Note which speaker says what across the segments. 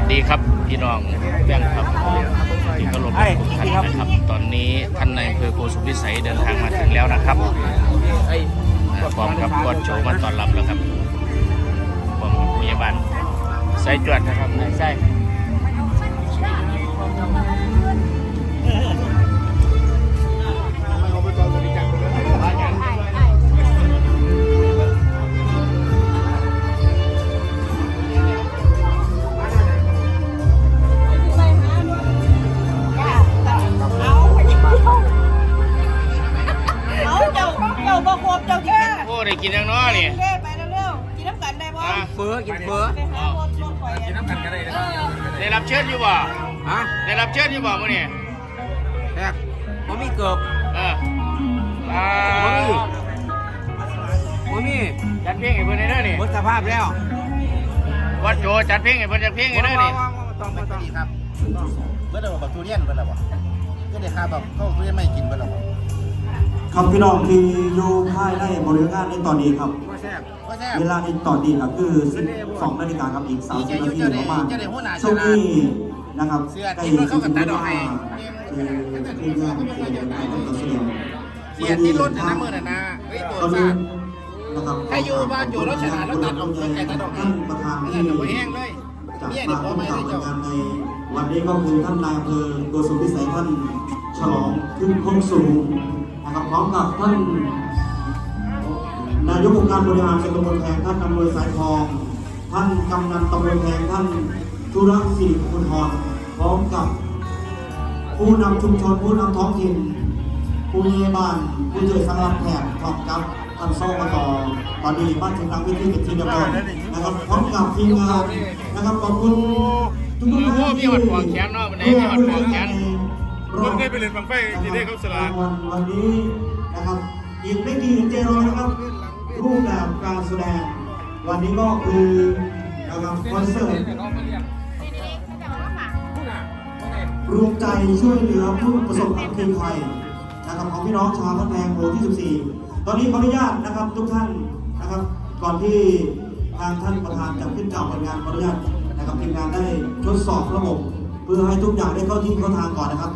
Speaker 1: วัสดีครับพี่น้องแฟนครับที่เคารพทุกท่านนะครับ ตอนนี้ท่านในายอำเภอโกสุพิสัยเดินทางมาถึงแล้วนะครับพร้อมครับกอดโฉมาต้อนรับแล้วครับพร้อมกับพยาบาลสายจวดนะครับนายใช่
Speaker 2: เชิ
Speaker 1: ญอยู่บ่
Speaker 2: ฮะ
Speaker 1: ได้รับเชิญอยู่บ่มื้อนี้
Speaker 2: แท็กบ่มีเกือบ
Speaker 1: เอออ่า
Speaker 2: บ่มี
Speaker 1: จัดเพลงให้เพิ่นได้เด้อนี่
Speaker 2: หมดสภาพแล้ว
Speaker 1: วัดโจจัดเพลงให้เพิ่นจัดเพลงให้เด้อนี่
Speaker 2: ต้องไม่ต้อง
Speaker 3: ดีครับเมื่อเดือนบักทุเรียนเมื่อไหร่วะก็ได้ค่าแบบเข้าทุเรียนไม่กินเมื่อไหร่วะ
Speaker 4: ครับพี่น้องที่อยู่ภายในบริเวณงานในตอนนี้ครับ
Speaker 2: ว่าแซ่บ
Speaker 3: ก็แซ่บ
Speaker 4: เวลาในตอนนี้ครับคือ12นาฬิกาครับอีก30นาทีประมาณ
Speaker 3: จะได้หัวหน้า
Speaker 4: ช่วงนี้นะครับ
Speaker 3: เสื้อ
Speaker 4: ใกล้
Speaker 3: ที่รถเข้ากับตาดอกให้
Speaker 4: คือทีมงานที่จะได้ต่อเสียง
Speaker 3: เสียที่รถนะเมื่อน่ะนะเฮ้ยตัว
Speaker 4: ตอน
Speaker 3: ซ่า
Speaker 4: นี้นะครับ
Speaker 3: ถ้าอยู่บ้านอยู่รถชนะแล้วตัดออกแล้วแกตัดออกให้
Speaker 4: ท่านประธาน
Speaker 3: ไม่
Speaker 4: ที่
Speaker 3: ได้หนูแห้งเลย
Speaker 4: จาก
Speaker 3: เนี่ย
Speaker 4: มา
Speaker 3: เดี๋ยวพอ
Speaker 4: ร่วม
Speaker 3: ไม่
Speaker 4: กั
Speaker 3: ได้
Speaker 4: บ
Speaker 3: เจ้า
Speaker 4: งานในวันนี้ก็คือท่านนายอำเภอโกสุมพิสัยท่านฉลองขึ้นคงสูงนะครับพร้อมกับท่านนายกองค์การบริหารส่วนตำบลแพงท่านอำนวยสายทอง ท่านกำนันตำบลแพงท่านธุรศิริคุณทรพร้อมกับ ผู้นำชุมชนผู้นำท้องถิ่นผู้ใหญ่บ้านผู้ช่วยสังรับแขกพร้อมกับท่านโซ่มาต่อตอนนี้บ้านถึงหลังเวทีเป็นที่เรียบร้อยนะครับพร้อมกับทีมงานนะครับขอบคุณทุกๆท่าน
Speaker 1: โอ้มีหอดปลอกแขนเนาะวันนี้มีหอดปลอกแขน
Speaker 3: ผมเคยไปเล่นบังไฟที่ได้เขาสลาด
Speaker 4: วันวันนี้นะครับอีกไม่กี่เจรอยนะครับ รูปแบบการแสดง วันนี้ก็คือนะครับคอนเสิร์ตรวมใจช่วยเหลือผู้ประสบอัคคีภัยนะครับของพี่น้องชาวพระแพงหมู่ที่ 14 ตอนนี้ขออนุญาตนะครับทุกท่านนะครับ ก่อนที่ทางท่านประธานจะขึ้นกล่าวผลงานขออนุญาตนะครับทีมงานได้ทดสอบระบบ เพื่อให้ทุกอย่างได้เข้าที่เข้าทางก่อนนะครับ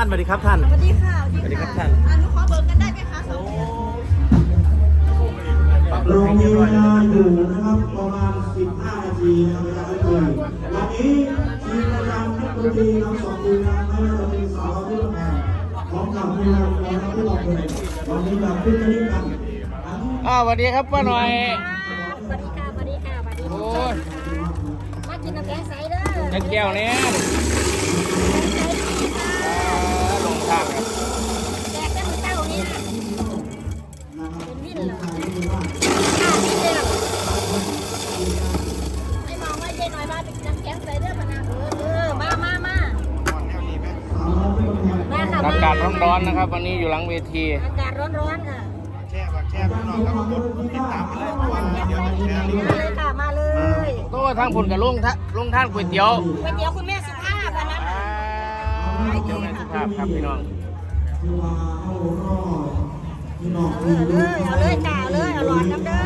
Speaker 2: ท่านท่านสวัสดีครับท่าน
Speaker 5: สวัสดีค่ะ
Speaker 2: สวัสดีครับท่าน
Speaker 5: อะหนูขอเบิกกันได้ไหมคะสองคน
Speaker 4: เรามีเวลาอยู่นะครับประมาณ 15 นาทีนะครับอาจารย์ทุกคนวันนี้ทีมอาจารย์นักดนตรีทั้งสองทีมงานไม่ว่าจะเป็นสาวที่ร่วมงานพร้อมกับทีมงานของนักผู้ร้องเพลงวันนี้แบบขึ้นกันนิดกัน
Speaker 1: อ้าวสวัสดีครับป้าหน่อย
Speaker 5: สวัสดีค่ะสวัสดีค่ะสวัสดี
Speaker 1: โอ้ย
Speaker 5: มากินน้ำแกงใสเด้อ
Speaker 1: จักแก้วเนี่ยลง ทางครับ
Speaker 5: แจกได้มื้อเต้านี่นะเป็นวินเหรอค่ะวินเลยเหรอไอ้มองว่าเจ๊น้อยมาไปกินน้ำแกงใสเด้อมานะเออเออมามามามาค่ะ
Speaker 1: อากาศร้อนๆนะครับ วันนี้อยู่หลังเวที
Speaker 5: อากาศร้อนๆค่ะ
Speaker 3: แช่บักแช่พี่น้องครับกดติดตามไปเลยเพราะว่าเดี๋ยวจะแชร์ลิงก์
Speaker 5: มาเลยค่ะมาเลย
Speaker 1: โต้ทางพุ่นกับลุงทะลุงท่านก๋วยเตี๋ยว
Speaker 5: ก๋วยเตี๋ยวคุณแม่สุภาพอะนะ
Speaker 1: อ่าเดี๋ยวแม่สุ ภาพครับพี่น้อง
Speaker 4: เข้ารอบพี่น้อ
Speaker 5: เลยเอาเลยจ้าเอาเลยเอาหลอดน้ำเด้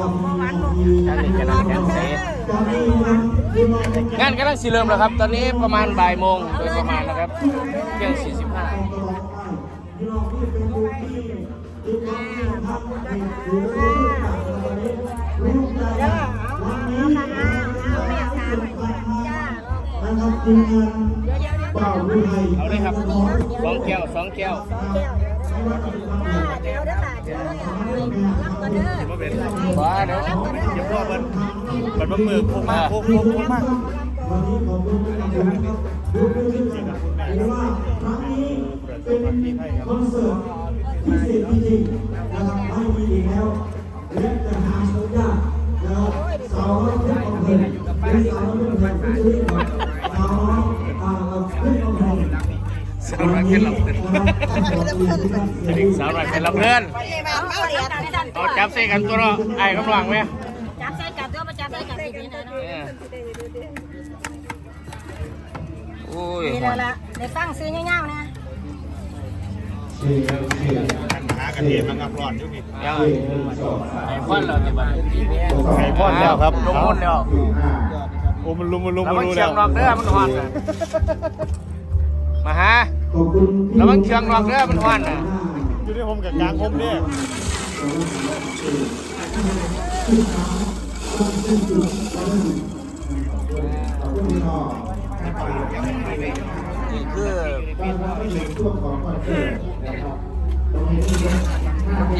Speaker 5: อบ่หวานบ่
Speaker 1: ท่านนี่จะนั่งแขนเส
Speaker 4: ตอนนี้นะครับพี่น้องา
Speaker 1: นกำลังสีเริ่มแล้วครับ ตอนนี้ประมาณบ่ายโมงโดยประมาณนะครับเที่ยง45
Speaker 4: พี่น้องที่เป็นผู้ที่ที่ทำที่ทำให้า
Speaker 5: เดี๋ยว เดี๋ยวเดี๋ยว
Speaker 4: เป่าผู้ไทย
Speaker 1: เอาเลยครับสองแก้วสองแก้ว
Speaker 5: แก้วเดี๋ยวเด้อค่ะเดี๋ยวเดี๋ยวรับก่อนเด้อ
Speaker 1: ว้าเดี๋ยว
Speaker 5: รับก่อนเด้อ
Speaker 3: เดี๋ยวพ่อมันมันมามือโค้งมากโค้งโค้งมาก
Speaker 4: วันนี้ขอบคุณทุกท่านครับดูดูที่ไหนหรือว่าครั้งนี้เป็นคอนเสิร์ตพิเศษจริงๆนะครับไม่มีอีกแล้วและจะหาชมยากนะครับสาวน้อยเพชรของเพลงเป็นสาวน้อยเพชรองเพล สาวน้อยเพชรลำ
Speaker 1: เพลินสาวน้อยเพชรลำเพลิน
Speaker 5: เอาเหรียญให้ดัน
Speaker 1: เอาจับใส่กันตัวเนาะไอ้กำลังไหม
Speaker 5: จับใส่กันตัวมาจับใส่กันสินี่นะ
Speaker 1: เออโอ้ย
Speaker 5: นี่แล้วล่ะเดี๋ยวฟังซื้อเงี้ยๆนะ
Speaker 6: หากระเทียมมันกับร้อนอยู่พี่
Speaker 1: ยังไอ้พ่อนเราจะมา
Speaker 6: ไข่พ่อนแล้วครับ
Speaker 1: ลงมุ่นแล้ว
Speaker 6: โอ้มันลุมมันลุม
Speaker 1: แล้ว
Speaker 6: มัน
Speaker 1: มัน
Speaker 6: รู้
Speaker 1: เชี
Speaker 6: แล้
Speaker 1: ยง
Speaker 6: วน
Speaker 1: อกเด้อมันฮอน แล้วมันเชียงนอกเด้อมันฮอนน่ะ
Speaker 6: อยู่ที่ผมกับกลางผมเนี่ย
Speaker 1: นี่คือ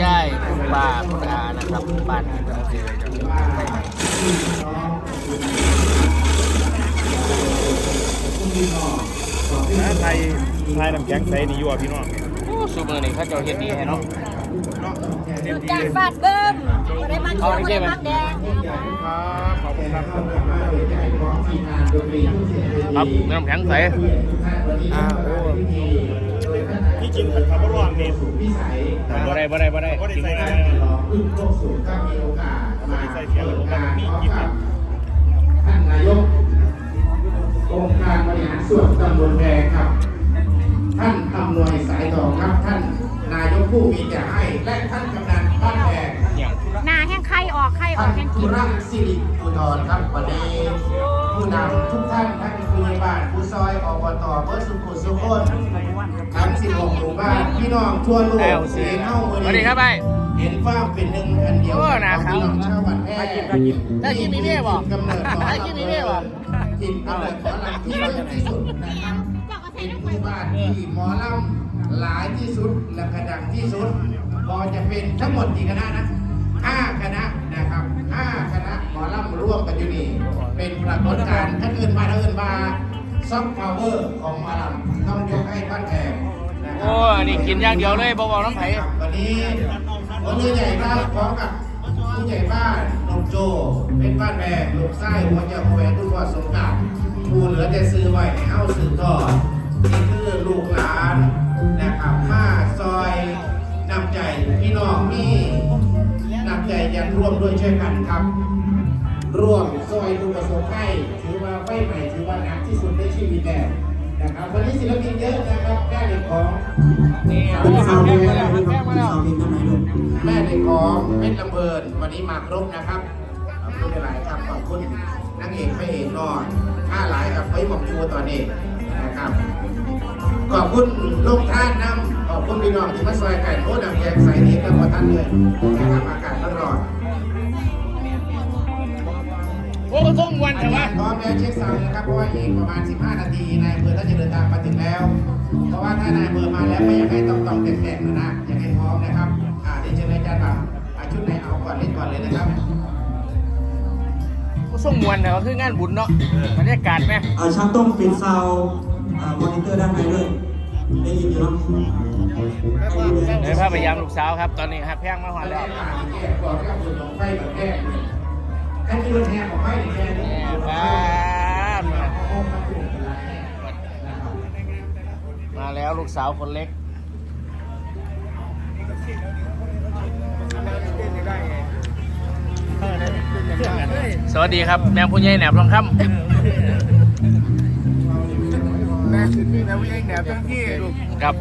Speaker 1: ยายคุณป้าคุณอานะครับบ้านที่เป็นคือ
Speaker 6: ไทย ไทยน้ำแข็งใสนี่อยู่อะพี่น้อง
Speaker 1: โอ้สูมือนี่เขาเจ้าเฮ็ดดีให้เนาะ
Speaker 5: จุดการฟาดเบิ้มได้มันเขียวได้มันแดง
Speaker 6: ครับขอบคุณครับ
Speaker 1: ครับน้ำแข็งใส
Speaker 6: อ่าโอ้ที่จริงขับรถเนี่ย
Speaker 1: บ่ได้บ่ได้บ่ได้
Speaker 6: ก็ได้
Speaker 1: จริง
Speaker 6: ใส่
Speaker 1: บ่
Speaker 6: ได้
Speaker 1: ได้
Speaker 6: ไม่ได้ใส่เทียนผมมันมีกินเนี่ย
Speaker 3: ท่านนายกองค์การบริหารส่วนตำบลแพงครับ ท่านอำนวยสายทองครับท่าน นายกผู้มีแต่ให้และท่านกำนันบ้านแพง
Speaker 1: เนี่ย
Speaker 5: หน้าแห้งไข่ออกไข่ออ
Speaker 3: ท่ากน
Speaker 5: แห้ง
Speaker 3: ธุ
Speaker 5: กิน
Speaker 3: ระสิริอุดรครับวันนี้ผู้นำทุกท่านท่านผู้ใหญ่บ้านผู้ซอยอบตเบิร์ดสุขุมสุขนทั้ง16หมู่บ้านพี่น้องทั่วโลก
Speaker 1: แอล
Speaker 3: เสี
Speaker 1: ซี
Speaker 3: ยเฮ้า
Speaker 1: ส
Speaker 3: วัน
Speaker 1: วัสดี
Speaker 3: นี้
Speaker 1: ครับไป
Speaker 3: เห็นว่าเป็นหนึ่งอันเดียว
Speaker 1: โอ้
Speaker 3: กั
Speaker 1: นะ
Speaker 3: บ
Speaker 1: ครับ
Speaker 3: พี่น้องชาวบ้านแพร่
Speaker 1: ได้กินมีเมียบ่
Speaker 3: กำเนิดของ
Speaker 1: ได้กินมีเมียบ่
Speaker 3: ทิมกำเนิดของลำที่เยอะที่สุดนะครับ เป็นหมู่บ้านที่หมอลำหลายที่สุดและกระดังที่สุดพอจะเป็นทั้งหมดกี่คณะนะห้าคณะนะครับห้าคณะหมอลำร่วมกันอยู่นี่ เป็นปรากฏการณ์ท่านอื่นมาท่านอื่นมาซอฟต์พาวเวอร์ของหมอลำต้องยกให้บ้านแขกนะครั
Speaker 1: โอ้อันนี้กินอย่างเดียวเลยบ่บอกน้ำไผ
Speaker 3: วันนี้ผมผู้ใหญ่บ้านพร้อมกับผู้ใหญ่บ้านลงโจ เป็นบ้านแม่ลูกไส้หัวเจ้าแหวนทุกวันสงกรารผู้เหลือแต่ซื้อไว้ให้เฮาซื้อต่อ นี่คือลูกหลานนะครับมาซอยนำใจพี่น้องนี่นำใจยังร่วมด้วยช่วยกันครับ ร่วมซอยลูกประสบให้ถือว่าไฟใหม่ถือว่าหนักที่สุดในชีวิตแล้วนะครับวันนี้ศิลปินเยอะนะครับแม่เหล็กของ
Speaker 1: นี่
Speaker 3: เป็นสาว
Speaker 1: แพ
Speaker 3: เพล
Speaker 1: ง
Speaker 3: ง
Speaker 1: มาแล้วแพงมาแล้ว
Speaker 3: แม่ในของเพชรลำเบินวันนี้มาครบนะครับขอบคุณหลายๆครับขอบคุณนางเอกพระเอกนอนข้าหลายกับไว้หมองชูตอนนี้ นะครับ ขอบคุณลูกท่านน้ำขอบคุณพี่น้องที่มาซอยไก่โค้ดำแยงใส่นี้กับท่านเลยนะครับอากาศร้อน
Speaker 1: โอ้ก็ต้องวันแต่ว่า
Speaker 3: พร้อมแล้วเช็คซาวด์นะครับ เพราะว่าอีกประมาณ 15 นาทีนายอำเภอท่านจะเดินทางมาถึงแล้ว เพราะว่าถ้านายอำเภอมาแล้วไม่อยากให้ต้องต้องแตกๆนะนะอยากให้พร้อมนะครับ อ่าเดี๋ยวเชิญอาจารย์บ่าวอ่าชุดไหนเอาก่อนเล่นก่อนเลยนะครับ
Speaker 1: ก็ส่งมวนแต่ว่าคืองานบุญเนาะบรรยากาศไหม
Speaker 4: อ่าช่างต้องปิดซาวด์อ่า มอนิเตอร์ด้านในด้วยได้ยินอยู่เนาะ
Speaker 1: เดี๋ยวพาไปยามลูกสาวครับ ตอนนี้ฮักแพงมาหอดแล้ว
Speaker 3: แยกก่อนครับคุณลงไฟแบบแยกเลยถ้าที่รถแทนของไฟเนี่ยแค่นี้
Speaker 1: แม่บ้าน
Speaker 3: โอ้มาถูกเป็นไร
Speaker 1: มาแล้วลูกสาวคนเล็กสวัสดีครับ แม่ผู้ใหญ่แหนบทองคำ
Speaker 6: แม่คือแม่วิ่งแหนบทั้งที่ลูก
Speaker 1: ครับ